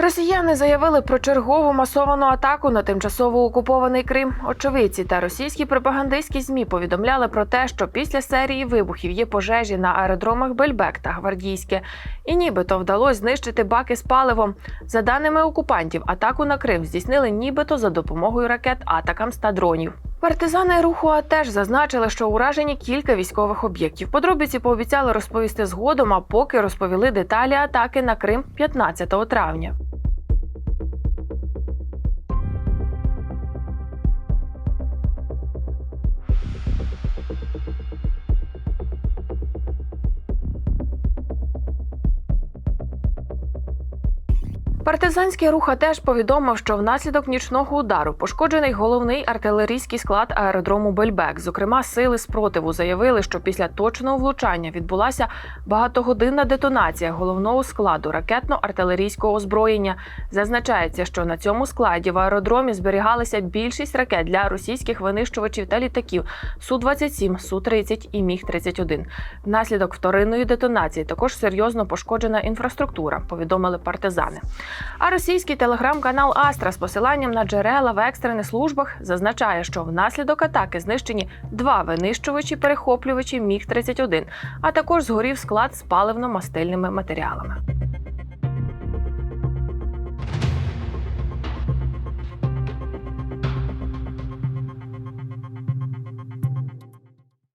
Росіяни заявили про чергову масовану атаку на тимчасово окупований Крим. Очевидці та російські пропагандистські змі повідомляли про те, що після серії вибухів є пожежі на аеродромах Бельбек та Гвардійське, і нібито вдалося знищити баки з паливом. За даними окупантів, атаку на Крим здійснили нібито за допомогою ракет Атакамс та дронів. Партизани руху А теж зазначили, що уражені кілька військових об'єктів. Подробиці пообіцяли розповісти згодом, а поки розповіли деталі атаки на Крим 15 травня. Партизанський рух теж повідомив, що внаслідок нічного удару пошкоджений головний артилерійський склад аеродрому Бельбек. Зокрема, сили спротиву заявили, що після точного влучання відбулася багатогодинна детонація головного складу ракетно-артилерійського озброєння. Зазначається, що на цьому складі в аеродромі зберігалися більшість ракет для російських винищувачів та літаків су 27 су 30 і міг 31 Внаслідок вторинної детонації також серйозно пошкоджена інфраструктура. Повідомили партизани. А російський телеграм-канал Астра з посиланням на джерела в екстрених службах зазначає, що внаслідок атаки знищені два винищувачі перехоплювачі Міг 31 а також згорів склад з паливно-мастильними матеріалами.